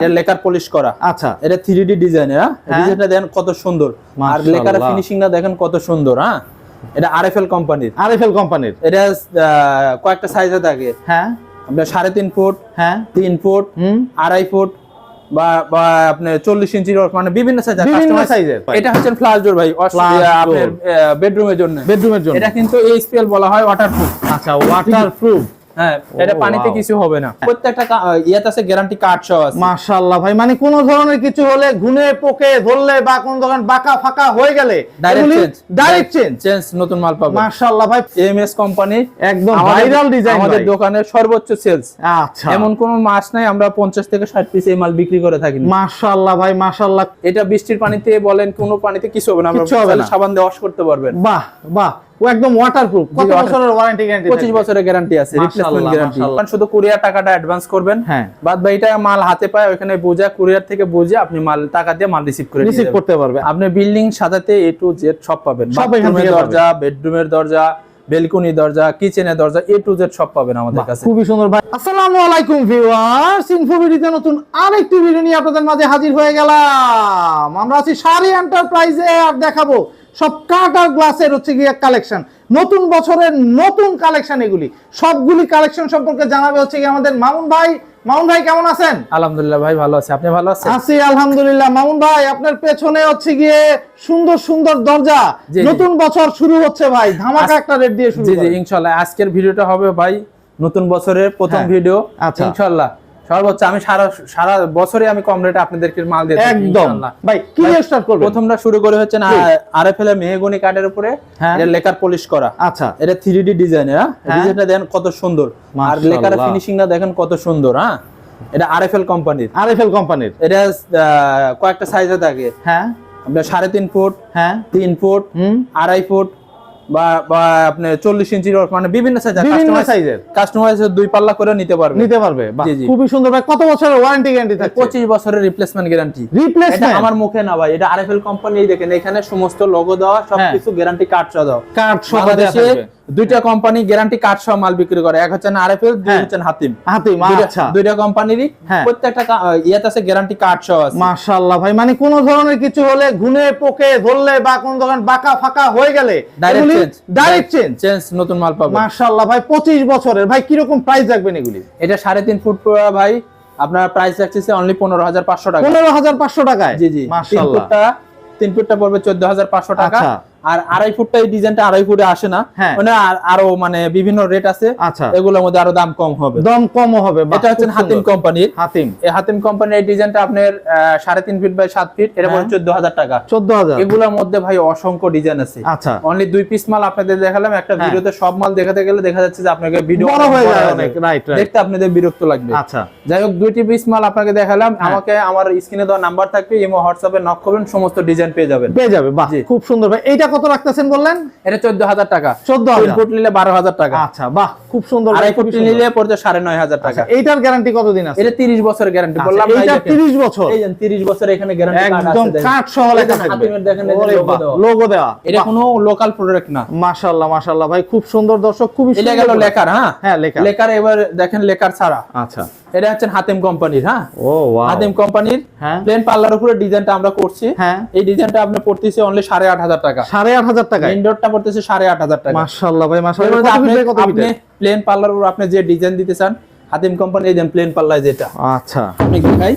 এটা lacquer polish করা। আচ্ছা। এটা থ্রি ডি ডিজাইন হ্যাঁ। ডিজাইনটা দেখেন কত সুন্দর। আর। লেকার ফিনিশিংটা দেখেন কত সুন্দর হ্যাঁ? এটা আরএফএল কোম্পানির আরএফএল কোম্পানির এটা কয়েকটা সাইজে থাকে। হ্যাঁ। আপনার সাড়ে তিন ফুট হ্যাঁ। তিন ফুট আড়াই ফুট বা বা আপনার চল্লিশ ইঞ্চির মানে বিভিন্ন সাইজ বিভিন্ন সাইজের এটা হচ্ছে ফ্লাশ ডোর ভাই। আপনার বেডরুমের জন্য। বেডরুমের জন্য। এটা কিন্তু এইচপিএল বলা হয় ওয়াটারপ্রুফ আচ্ছা ওয়াটারপ্রুফ হ্যাঁ এটা পানিতে কিছু হবে না। প্রত্যেকটা ইয়াতে আছে গ্যারান্টি কার্ড সহ আছে। মাশাআল্লাহ ভাই মানে কোন ধরনের কিছু হলে ঘুনে পোকে ধরলে বা কোন দোকান বাঁকা ফাঁকা হয়ে গেলে ডাইরেক্ট চেঞ্জ চেঞ্জ চেঞ্জ নতুন মাল পাবেন মাশাআল্লাহ ভাই এমএস কোম্পানি একদম ভাইরাল ডিজাইন আমাদের দোকানের সর্বোচ্চ সেলস আচ্ছা। এমন কোন মাস নাই আমরা পঞ্চাশ থেকে ষাট পিস এই মাল বিক্রি করে থাকি। মাশাআল্লাহ ভাই মাশাআল্লাহ। এটা বৃষ্টির পানিতে বলেন কোনো পানিতে কিছু হবে না আমরা হবে না। সাবান দিয়ে ওয়াশ করতে পারবেন। বাহ বাহ। ও একদম ওয়াটারপ্রুফ কত বছরের ওয়ারেন্টি গ্যারান্টি পঁচিশ বছরের গ্যারান্টি আছে রিপ্লেসমেন্ট গ্যারান্টি মাশাআল্লাহ। শুধু কুরিয়ার টাকাটা অ্যাডভান্স করবেন। হ্যাঁ। বাদ মাল হাতে পায় ওখানে বোঝা কুরিয়ার থেকে বুঝে আপনি মাল টাকা দিয়ে মাল রিসিভ করে রিসিভ করতে পারবে। আপনি বিল্ডিং সাজাতে এ টু জেড সব পাবেন। সব দরজা বেডরুমের দরজা বেলকনি দরজা কিচেনের দরজা এ টু জেড সব পাবেন আমাদের কাছে। খুবই সুন্দর। ভাই আসসালামু আলাইকুম ভিউয়ার্স ইনফোভিডিতে নতুন আরেকটি ভিডিও নিয়ে আপনাদের মাঝে হাজির হয়ে গেলাম। আমরা আছি সারি এন্টারপ্রাইজে আর দেখাবো সব কাঠ গ্লাসের হচ্ছে গিয়ে কালেকশন নতুন বছরের নতুন কালেকশন এগুলি। সবগুলি কালেকশন সম্পর্কে জানাবে হচ্ছে গিয়ে আমাদের মামুন ভাই। মামুন ভাই কেমন আছেন? আলহামদুলিল্লাহ ভাই ভালো আছে। আপনি ভালো আছেন? আছি আলহামদুলিল্লাহ। মামুন ভাই আপনার পেছনে হচ্ছে গিয়ে সুন্দর সুন্দর দরজা। নতুন বছর শুরু হচ্ছে ভাই। ধামাকা একটা রেট দিয়ে শুরু জি জি করেন। ইনশাল্লাহ। আজকের ভিডিওটা হবে ভাই নতুন বছরের প্রথম হ্যাঁ। ভিডিও আচ্ছা। সর্বোচ্চ আমি সারা সারা বছরে আমি কম রেটে আপনাদেরকে মাল দিয়ে একদম। ভাই কি স্টার্ট প্রথমটা শুরু করে হচ্ছে না আরএফএল এর মেহগনি কাঠের উপরে হ্যাঁ। এটা লেকার পলিশ করা। আচ্ছা। এটা থ্রি ডি ডিজাইন হ্যাঁ? হ্যাঁ। ডিজাইনটা দেখেন কত সুন্দর। আর। লেকার ফিনিশিংটা দেখেন কত সুন্দর হ্যাঁ? এটা আরএফএল কোম্পানির আরএফএল কোম্পানির এটা কয়েকটা সাইজে থাকে। হ্যাঁ। আপনার সাড়ে তিন ফুট হ্যাঁ। তিন ফুট হুম। আড়াই ফুট বা আপনার চল্লিশ ইঞ্চির মানে বিভিন্ন সাইজ বিভিন্ন সাইজের কাস্টমাইজ দুই পাল্লা করে নিতে পারবে। নিতে পারবে। খুবই সুন্দর ভাই। কত বছরের ওয়ারেন্টি গ্যারান্টি থাকছে? পঁচিশ বছরের রিপ্লেসমেন্ট গ্যারান্টি রিপ্লেসমেন্ট আমার মুখে না ভাই এটা আরএফএল কোম্পানি দেখেন এখানে সমস্ত লোগো দেওয়া সবকিছু গ্যারান্টি কার্ড সহ দেওয়া। কার্ড সহ দুইটা কোম্পানি গ্যারান্টি কার্ড সহ মাল বিক্রি করে। এক হচ্ছে আরএফএল দুই হ্যাঁ। হচ্ছে হাতিম। হাতিম আচ্ছা। দুইটা কোম্পানিরই হ্যাঁ। প্রত্যেকটা ইয়াতে আছে গ্যারান্টি কার্ড সহ আছে। মাশাআল্লাহ ভাই মানে কোন ধরনের কিছু হলে ঘুনে পোকে ধরলে বা কোন দোকান বাঁকা ফাঁকা হয়ে গেলে direct change direct change change নতুন মাল পাবেন। মাশাআল্লাহ ভাই 25 বছরের। ভাই কি রকম প্রাইস রাখবেন এগুলি? এটা সাড়ে তিন ফুট পুরো ভাই আপনার প্রাইস রাখছে অনলি পনেরো হাজার পাঁচশো টাকা। 15500 টাকায়? জি জি। তিন মাশাআল্লাহ। ফুটটা তিন ফুটটা পড়বে চোদ্দ হাজার পাঁচশো টাকা। আচ্ছা। আর আড়াই ফুটটা এই ডিজাইনটা আড়াই ফুটে আসে না। হ্যাঁ। মানে আরও মানে বিভিন্ন রেট আছে। আচ্ছা। এগুলোর মধ্যে আরও দাম কম হবে। দাম হবে এটা হচ্ছে হাতিম কোম্পানির হাতিম। এই হাতিম কোম্পানির এই ডিজাইনটা আপনার সাড়ে তিন ফিট বাই সাত ফিট এটা পড়ে হ্যাঁ। চোদ্দ হাজার টাকা। 14000 এগুলোর মধ্যে ভাই অসংখ্য ডিজাইন আছে। আচ্ছা। অনলি দুই পিস মাল আপনাদের দেখালাম একটা হ্যাঁ। ভিডিওতে সব মাল দেখাতে গেলে দেখা যাচ্ছে যে আপনাকে ভিডিও বড় হয়ে যায় অনেক রাইট দেখতে আপনাদের বিরক্ত লাগবে। আচ্ছা। যাই হোক দুইটি পিস মাল আপনাকে দেখালাম। আমাকে আমার স্ক্রিনে দেওয়া নাম্বার থাকবে ইমো হোয়াটসঅ্যাপে নক করবেন সমস্ত ডিজাইন পেয়ে যাবেন। পেয়ে যাবে বাহ খুব সুন্দর। ভাই এইটা কত রাখতেছেন বললেন? এটা চোদ্দ হাজার টাকা। 14000 তিন ফুট নিলে বারো হাজার টাকা। আচ্ছা বাহ খুব সুন্দর আড়াই ফুট নিলে পড়ছে সাড়ে নয় হাজার টাকা। আচ্ছা, এইটার গ্যারান্টি কতদিন আছে? এটা তিরিশ বছরের গ্যারান্টি আচ্ছা, বললাম। 30 বছর। এই তিরিশ বছর এখানে গ্যারান্টি একদম কাঠ সহ লেখা থাকবে। দেখেন লোগো দেওয়া। এটা কোনো লোকাল প্রোডাক্ট না। মাশাআল্লাহ মাশাআল্লাহ ভাই খুব সুন্দর দর্শক খুবই এটা গেল। লেকার হ্যাঁ? হ্যাঁ লেখা লেকার এবার দেখেন লেকার ছাড়া। আচ্ছা। এটা হচ্ছে হাতেম কোম্পানির হ্যাঁ? ও হাতেম হাতিম কোম্পানির হ্যাঁ। প্লেন পাল্লার উপরে ডিজাইনটা আমরা করছি। হ্যাঁ। এই ডিজাইনটা আপনি পড়তেছে অনলি সাড়ে আট হাজার টাকা। সাড়ে আট হাজার টাকা ইনডোরটা পড়তেছে সাড়ে আট হাজার টাকা। মাশাআল্লাহ ভাই কত আপনি প্লেন পার্লার উপর আপনি যে ডিজাইন দিতে চান হাতিম কোম্পানি এই প্লেন পাল্লায় যেটা। আচ্ছা। আমি দেখাই।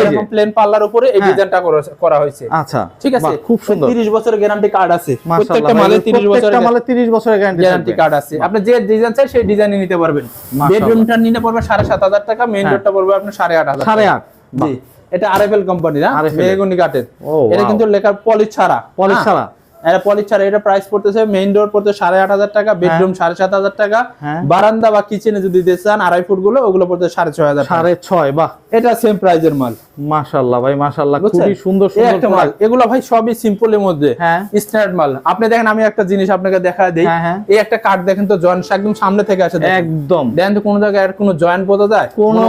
এরকম প্লেন পাল্লার উপরে এই হ্যাঁ। ডিজাইনটা করা- করা হয়েছে। আচ্ছা ঠিক আছে? খুব সুন্দর। 30 বছরের গ্যারান্টি কার্ড আছে। প্রত্যেকটা মালে 30 বছরের প্রত্যেকটা মালে 30 বছরের গ্যারান্টি গ্যারান্টি কার্ড আছে। আপনি যে ডিজাইন চাই সেই ডিজাইনই নিতে পারবেন। বেডরুমটা নিলে পড়বে সাড়ে সাত হাজার টাকা মেইন হ্যাঁ। ডোরটা পড়বে আপনার সাড়ে আট হাজার সাড়ে আট জি এটা আরএফএল কোম্পানির মেহগনি কাঠের এটা কিন্তু লেখার পলিশ ছাড়া। পলিশ হ্যাঁ। ছাড়া। এটা পলিশ ছাড়া এটা প্রাইস পড়তেছে মেইন ডোর পড়তে সাড়ে আট হাজার টাকা বেডরুম সাড়ে সাত হাজার টাকা। বারান্দা বা কিচেনে যদি দিতে চান আড়াই ফুটগুলো ওগুলো পড়তে সাড়ে ছয় হাজার সাড়ে ছয় বাহ। এটা সেম প্রাইজের মাল। মাশাআল্লাহ ভাই মাশাআল্লাহ? খুবই সুন্দর সুন্দর একটা মাল। এগুলো ভাই সবই সিম্পলের মধ্যে। হ্যাঁ। স্ট্যান্ডার্ড মাল। আপনি দেখেন আমি একটা জিনিস আপনাকে দেখা দিই। হ্যাঁ, হ্যাঁ। এই একটা কার্ড দেখেন তো জয়েন্ট একদম সামনে থেকে আসে। একদম। দেখেন তো কোনো জায়গায় আর কোনো জয়েন্ট বোঝা যায়? কোনো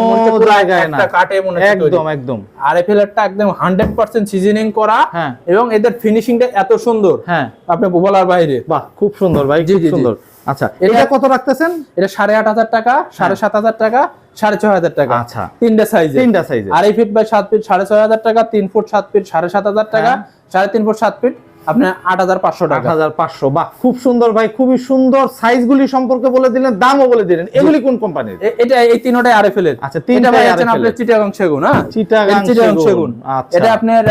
জায়গায় না। একটা কাটে মনে। একদম একদম। আর এফ এলটা একদম হান্ড্রেড পার্সেন্ট সিজনিং করা হ্যাঁ। এবং এদের ফিনিশিংটা এত সুন্দর। হ্যাঁ। আপনি বলার বাইরে। বাহ খুব সুন্দর ভাই খুব। সুন্দর। আচ্ছা এটা- কত রাখতেছেন? এটা সাড়ে আট হাজার টাকা সাড়ে সাত হাজার টাকা সাড়ে ছয় হাজার টাকা। আচ্ছা। তিনটা সাইজ তিনটা সাইজ আড়াই ফিট বাই সাত ফিট সাড়ে ছয় হাজার টাকা তিন ফুট সাত ফিট সাড়ে সাত হাজার টাকা সাড়ে তিন ফুট সাত ফিট আপনার আট হাজার পাঁচশো টাকা। হাজার পাঁচশো বাহ খুব সুন্দর ভাই খুবই সুন্দর সাইজগুলি সম্পর্কে বলে দিলেন দামও বলে দিলেন। এগুলি কোন কোম্পানির? এটা এই তিনটাই আরে ফেলের আচ্ছা, এটা ভাই RFL আপনার চিটাগাং সেগুন হ্যাঁ? চিটাগাং চিটাগাং সেগুন। আচ্ছা। এটা আপনার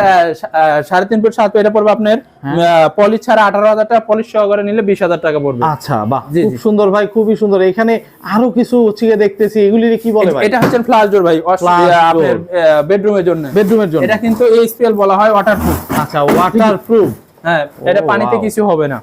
সাড়ে তিন ফুট সাত এটা পড়বে আপনার পলিশ ছাড়া আঠারো হাজার টাকা পলিশ সহকারে নিলে বিশ হাজার টাকা পড়বে। আচ্ছা বাহ খুব সুন্দর ভাই খুবই সুন্দর। এখানে আরও কিছু হচ্ছে দেখতেছি এগুলি কি বলে ভাই? এটা হচ্ছে ফ্লাশ ডোর ভাই। আপনার বেডরুমের জন্য। বেডরুমের জন্য। এটা কিন্তু এইচপিএল বলা হয় ওয়াটারপ্রুফ আচ্ছা ওয়াটার প্রুফ হ্যাঁ এটা ও, পানিতে কিছু হবে না।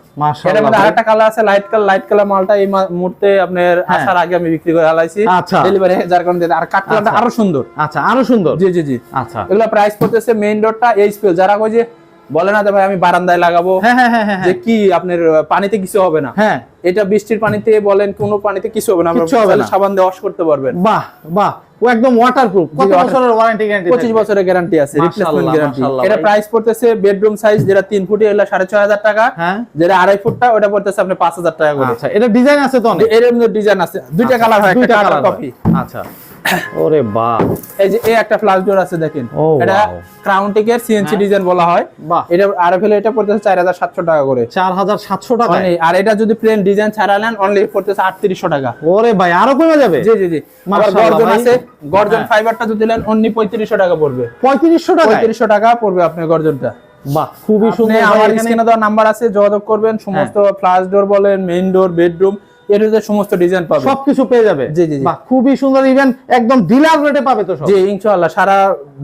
এটার মধ্যে আরেকটা কালার আছে লাইট কালার লাইট কালার মালটা এই মুহূর্তে আপনার হ্যাঁ। আসার আগে আমি বিক্রি করে হালাইছি। ডেলিভারি যার কারণে আর কাঠ কালারটা আচ্ছা। আরও সুন্দর। আচ্ছা আরও সুন্দর? জি জি জি। আচ্ছা। এগুলো প্রাইস পড়তেছে মেইন ডোরটা এইচপিএল যারা কই যে বলে না যে ভাই আমি বারান্দায় লাগাবো হ্যাঁ হ্যাঁ হ্যাঁ হ্যাঁ যে কি আপনার পানিতে কিছু হবে না। হ্যাঁ। এটা বৃষ্টির পানিতে বলেন কোনো পানিতে কিছু হবে না। হবে না। সাবান দিয়ে ওয়াশ করতে পারবেন। বাহ বাহ। ও একদম ওয়াটারপ্রুফ কত বছরের ওয়ারেন্টি গ্যারান্টি পঁচিশ বছরের গ্যারান্টি আছে রিপ্লেসমেন্ট গ্যারান্টি এটা প্রাইস পড়তেছে বেডরুম সাইজ যেটা তিন ফুট এগুলো সাড়ে ছয় হাজার টাকা। হ্যাঁ। যেটা আড়াই ফুটটা ওটা পড়তেছে আপনি পাঁচ হাজার টাকা করে। আচ্ছা এটা ডিজাইন আছে তো অনেক? এর ডিজাইন আছে। দুইটা কালার হয় একটা কালার কপি আচ্ছা। ওরে বাহ এই যে এই একটা ফ্লাশ ডোর আছে দেখেন। এটা ক্রাউন টিকের সিএনসি হ্যাঁ। ডিজাইন বলা হয়। বাহ। এটা আরএফএল এটা পড়তেছে চার হাজার সাতশো টাকা করে। চার হাজার সাতশো টাকা Only- আর এটা যদি প্লেন ডিজাইন ছাড়া নেন অনলি পড়তেছে আটত্রিশশো টাকা। ওরে ভাই আরও কমে যাবে? জি জি জি। আবার গর্জন আছে। গর্জন হ্যাঁ। ফাইবারটা যদি নেন অনলি পঁয়ত্রিশশো টাকা পড়বে। পঁয়ত্রিশশো টাকা পঁয়ত্রিশশো টাকা পড়বে আপনার গর্জনটা। বাহ খুবই সুন্দর। আমার স্ক্রিনে দেওয়া নাম্বার আছে যোগাযোগ করবেন। সমস্ত ফ্লাশ ডোর বলেন মেইন ডোর বেডরুম এর সমস্ত ডিজাইন পাবেন সবকিছু পেয়ে যাবে? জি, জি। বাহ খুবই সুন্দর ইভেন একদম ডিলার রেটে পাবে তো জি ইনশাআল্লাহ সারা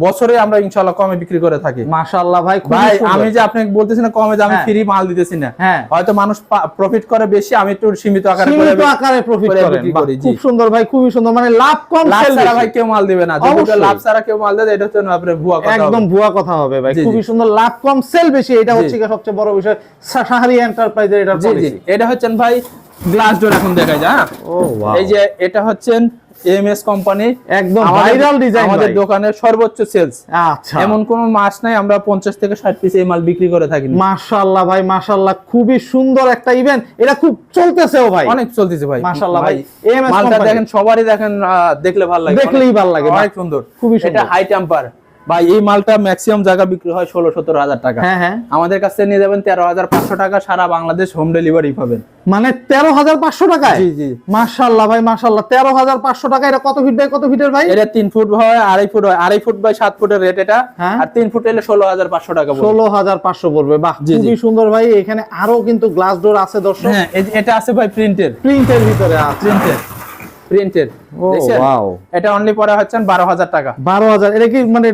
বছরে আমরা ইনশাআল্লাহ কমে বিক্রি করে থাকি। মাশাআল্লাহ ভাই ভাই। আমি যে আপনাকে বলতেছি না কমে হ্যাঁ। ফ্রি মাল দিতেছি না। হ্যাঁ। হয়তো মানুষ প্রফিট করে বেশি আমি একটু সীমিত আকারে সীমিত আকারে প্রফিট করে খুব সুন্দর ভাই খুবই সুন্দর। মানে লাভ কম লাভ ছাড়া ভাই কেউ মাল দিবে না। যদি লাভ ছাড়া কেউ মাল দেয় এটা হচ্ছে আপনার ভুয়া কথা একদম ভুয়া কথা হবে ভাই। খুবই সুন্দর। লাভ কম সেল বেশি এটা হচ্ছে সবচেয়ে বড় বিষয়। সাহারি এন্টারপ্রাইজের এটা জি এটা হচ্ছেন ভাই গ্লাস ডোর এখন দেখা যায় হ্যাঁ? এই যে এটা হচ্ছেন এমএস কোম্পানি একদম ভাইরাল ডিজাইন আমাদের দোকানের সর্বোচ্চ সেলস আচ্ছা। এমন কোন মাস নাই আমরা পঞ্চাশ থেকে ষাট পিস এই মাল বিক্রি করে থাকি। মাশাআল্লাহ ভাই মাশাআল্লাহ খুবই সুন্দর একটা ইভেন্ট এটা খুব চলতেছেও ভাই। অনেক চলতেছে ভাই। মাশাআল্লাহ ভাই। AMS মালটা দেখেন সবারই দেখেন দেখলে ভালো লাগে। দেখলেই ভালো লাগে, অনেক সুন্দর। খুবই সুন্দর। এটা হাই টেম্পার ভাই এই মালটা ম্যাক্সিমাম জায়গা বিক্রি হয় ষোলো সতেরো হাজার টাকা। হ্যাঁ হ্যাঁ। আমাদের কাছ থেকে নিয়ে যাবেন তেরো হাজার পাঁচশো টাকা সারা বাংলাদেশ হোম ডেলিভারি পাবেন। মানে তেরো হাজার পাঁচশো টাকায়? জি জি। মাশাআল্লাহ ভাই মাশাআল্লাহ তেরো হাজার পাঁচশো টাকা এটা কত ফিট বাই কত ফিটের ভাই? এটা তিন ফুট হয় আড়াই ফুট হয় আড়াই ফুট বাই সাত ফুটের রেট এটা। হ্যাঁ। আর তিন ফুট এলে ষোলো হাজার পাঁচশো টাকা ষোলো হাজার পাঁচশো পড়বে বাহ জি, জি। খুবই সুন্দর ভাই। এখানে আরও কিন্তু গ্লাস ডোর আছে দর্শক। হ্যাঁ এটা আছে ভাই প্রিন্টের প্রিন্টের ভিতরে প্রিন্টের প্রিন্টের ওয়াও এটা অনলি পড়া হচ্ছেন বারো হাজার টাকা। বারো হাজার এটা কি মানে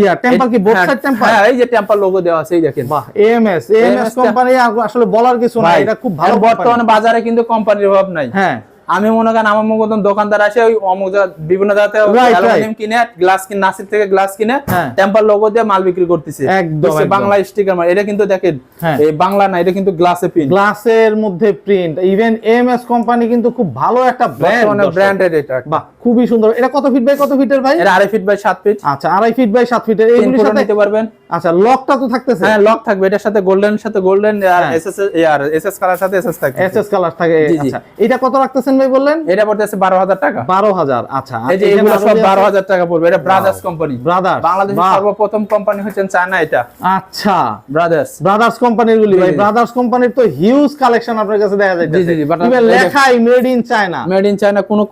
ইয়া টেম্পার কি সাইড টেম্পার হ্যাঁ এই যে টেম্পার লোগো দেওয়া আছে এই দেখেন। বাহ এএমএস এএমএস কোম্পানি আসলে বলার কিছু নাই এটা খুব ভালো বর্তমানে বাজারে কিন্তু কোম্পানির অভাব নাই। হ্যাঁ। আমি মনে করেন আমার মতন দোকানদার আসে ওই বিভিন্ন জায়গাতে অ্যালুমিনিয়াম কিনে গ্লাস কিনে নাসির থেকে গ্লাস কিনে হ্যাঁ। টেম্পার লোগো দিয়ে মাল বিক্রি করতেছে। একদম, বাংলা স্টিকার মাল। এটা কিন্তু দেখেন হ্যাঁ। এই বাংলা না এটা কিন্তু গ্লাসে প্রিন্ট গ্লাসের মধ্যে প্রিন্ট ইভেন এম কোম্পানি কিন্তু খুব ভালো একটা ব্র্যান্ড ব্র্যান্ডেড এটা। বাহ। খুবই সুন্দর। এটা কত ফিট বাই কত ফিটের ভাই? এটা আড়াই ফিট বাই সাত ফিট আচ্ছা আড়াই ফিট বাই সাত ফিটের তিন এইগুলির সাথে নিতে পারবেন। আচ্ছা লকটা তো থাকতেছে। হ্যাঁ লক থাকবে। এটার সাথে গোল্ডেন সাথে গোল্ডেন আর হ্যাঁ। এসএস আর এসএস কালার সাথে এসএস থাকবে। এসএস কালার থাকে। আচ্ছা এটা কত রাখতেছেন ভাই বললেন? এটা পড়তেছে বারো হাজার টাকা। বারো হাজার আচ্ছা। এই যে এগুলো সব যে বারো আছে- হাজার টাকা পড়বে। এটা ব্রাদার্স কোম্পানি ব্রাদার্স বাংলাদেশের সর্বপ্রথম কোম্পানি হচ্ছেন চায়না এটা। আচ্ছা। ব্রাদার্স ব্রাদার্স কোম্পানির গুলি ভাই। ব্রাদার্স কোম্পানির তো হিউজ কালেকশন আপনার কাছে দেখা যাচ্ছে জি, জি, লেখাই made in China made in China কোনো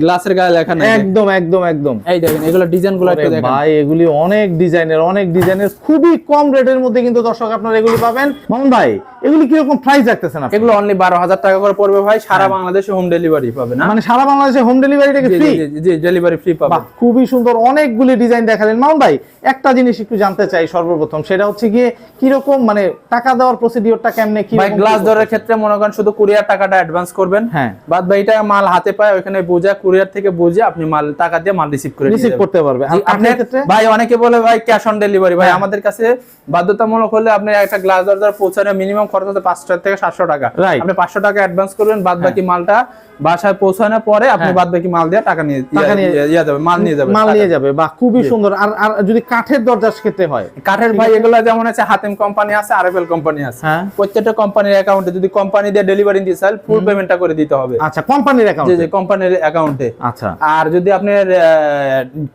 গ্লাসের গায়ে লেখা নাই একদম একদম একদম। এই দেখেন এগুলো ডিজাইনগুলো একটু দেখেন। ভাই এগুলি অনেক ডিজাইনের অনেক ডিজাইনের খুবই কম রেটের মধ্যে কিন্তু দর্শক আপনারা এগুলি পাবেন। মামুন ভাই এগুলি কীরকম প্রাইস রাখতেছেন আপনি? এগুলো অনলি বারো হাজার টাকা করে পড়বে ভাই সারা বাংলাদেশে হোম ডেলিভারি পাবে না? মানে সারা বাংলাদেশে হোম ডেলিভারিটা কি ফ্রি জি ডেলিভারি ফ্রি পাবে। খুবই সুন্দর অনেকগুলি ডিজাইন দেখালেন। মামুন ভাই একটা জিনিস একটু জানতে চাই সর্বপ্রথম সেটা হচ্ছে গিয়ে কীরকম মানে টাকা দেওয়ার প্রসিডিওরটা কেমনে কি ভাই গ্লাস দরের ক্ষেত্রে মনে করেন শুধু কুরিয়ার টাকাটা অ্যাডভান্স করবেন। হ্যাঁ। বাদ ভাইটা মাল হাতে পায় ওখানে বোঝা কুরিয়ার থেকে বুঝে আপনি মাল টাকা দিয়ে মাল রিসিভ করে রিসিভ করতে পারবে। আপনার ভাই অনেকে বলে ভাই ক্যাশ অন ডেলিভারি ভাই হ্যাঁ। আমাদের কাছে বাধ্যতামূলক হলে আপনি একটা গ্লাস দরজার পৌঁছানো মিনিমাম খরচ হচ্ছে পাঁচশো থেকে সাতশো টাকা। হ্যাঁ। আপনি পাঁচশো টাকা অ্যাডভান্স করবেন বাদ বাকি মালটা বাসায় পৌঁছানোর পরে আপনি হ্যাঁ। বাদ বাকি মাল দিয়ে টাকা নিয়ে টাকা নিয়ে- ইয়ে- ইয়ে যাবে মাল নিয়ে যাবে। মাল নিয়ে যাবে। বাহ খুবই সুন্দর। আর আর যদি কাঠের দরজার ক্ষেত্রে হয়? কাঠের ভাই এগুলো যেমন আছে হাতেম কোম্পানি আছে আরএফএল কোম্পানি আছে। হ্যাঁ। প্রত্যেকটা কোম্পানির অ্যাকাউন্টে যদি কোম্পানি দিয়ে ডেলিভারি দিতে চান ফুল পেমেন্টটা করে দিতে হবে। আচ্ছা কোম্পানির অ্যাকাউন্ট যে কোম্পানির অ্যাকাউন্টে আচ্ছা। আর যদি আপনি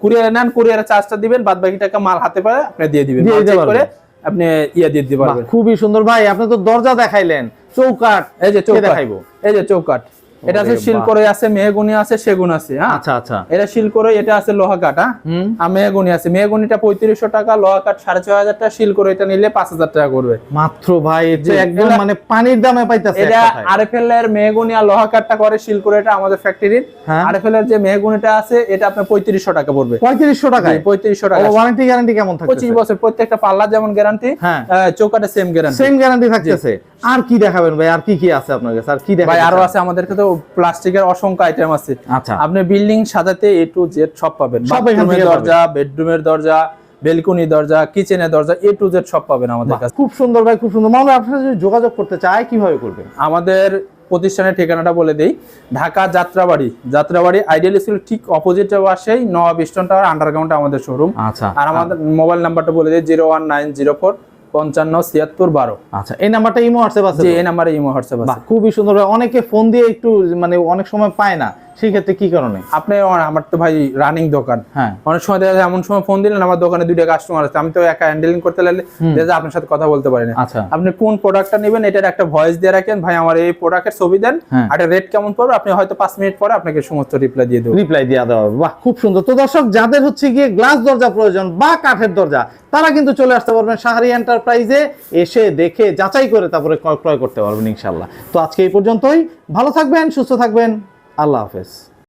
কুরিয়ারে নেন কুরিয়ারে চার্জটা দিবেন বাদ বাকি টাকা মাল হাতে পারে আপনি দিয়ে দিবেন। করে আপনি ইয়ে দিয়ে দিতে পারবেন। খুবই সুন্দর। ভাই আপনি তো দরজা দেখাইলেন চৌকাট এই যে চৌকাট দেখাইবো? এই যে চৌকাট এটা আছে ওরে শিল বাহ। করে আছে মেহগুনি আছে সেগুন আছে হ্যাঁ? আচ্ছা আচ্ছা। এটা শিল করে এটা আছে লোহা হ্যাঁ? আর মেহগুনি আছে। মেহগুনিটা পঁয়ত্রিশশো টাকা লোহা কাঠ সাড়ে ছয় হাজার টাকা এটা নিলে পাঁচ হাজার টাকা করবে। মাত্র ভাই একদম মানে পানির দামে পাইতাছে এটা। আরএফএল এর মেহগুনি আর লোহা কাঠটা করে শিল করে এটা আমাদের ফ্যাক্টরির হ্যাঁ। আরএফএল এর যে মেহগুনিটা আছে এটা আপনার পঁয়ত্রিশশো টাকা পড়বে। পঁয়ত্রিশশো টাকায়? পঁয়ত্রিশশো টাকা। ওয়ারেন্টি গ্যারান্টি কেমন থাকছে পঁচিশ বছর প্রত্যেকটা পাল্লা যেমন গ্যারান্টি হ্যাঁ। চৌকাটে সেম গ্যারান্টি সেম গ্যারান্টি থাকতেছে। আর কি দেখাবেন ভাই? আর কি কি আছে আপনার কাছে? আর কি ভাই আরও আছে আমাদের কাছে প্লাস্টিকের অসংখ্য আইটেম আছে। আচ্ছা। আপনি বিল্ডিং সাজাতে এ টু জেড সব পাবেন। বাথরুমের দরজা বেডরুমের দরজা বেলকনি দরজা কিচেনের দরজা এ টু জেড সব পাবেন আমাদের কাছে। খুব সুন্দর ভাই খুব সুন্দর। মামলা আপনার যদি যোগাযোগ করতে চায় কীভাবে করবেন আমাদের প্রতিষ্ঠানের ঠিকানাটা বলে দেই। ঢাকা যাত্রাবাড়ি। যাত্রাবাড়ি আইডিয়াল স্কুল ঠিক অপোজিটে পাশেই নবাব ইস্টন টাওয়ার আন্ডারগ্রাউন্ডে আমাদের শোরুম আচ্ছা। আর আমাদের মোবাইল নাম্বারটা বলে দিই zero one nine zero four পঞ্চান্ন ছিয়াত্তর বারো। আচ্ছা এই নাম্বারটা ইমো হোয়াটসঅ্যাপ আছে এই নাম্বারে ইমো হোয়াটসঅ্যাপ আছে। খুবই সুন্দর। অনেকে ফোন দিয়ে একটু মানে অনেক সময় পায় না। সেই ক্ষেত্রে কি কারণে? আপনি আমার তো ভাই রানিং দোকান। হ্যাঁ। অনেক সময় দেখা যায় এমন সময় ফোন দিলেন আমার দোকানে দুইটা কাস্টমার আছে। আমি তো একা হ্যান্ডেলিং করতে লাগলে দেখা যায় আপনার সাথে কথা বলতে পারি না। আচ্ছা। আপনি কোন প্রোডাক্টটা নেবেন এটার একটা ভয়েস দিয়ে রাখেন ভাই আমার এই প্রোডাক্টের ছবি দেন হ্যাঁ। আর রেট কেমন পড়বে? আপনি হয়তো পাঁচ মিনিট পরে আপনাকে সমস্ত রিপ্লাই দিয়ে দেবো। রিপ্লাই দিয়ে দেওয়া হবে। বাহ খুব সুন্দর। তো দর্শক যাদের হচ্ছে গিয়ে গ্লাস দরজা প্রয়োজন বা কাঠের দরজা তারা কিন্তু চলে আসতে পারবেন সাহারি এন্টারপ্রাইজে এসে দেখে যাচাই করে তারপরে ক্রয় ক্রয় করতে পারবেন ইনশাল্লাহ তো আজকে এই পর্যন্তই। ভালো থাকবেন সুস্থ থাকবেন। Alavés.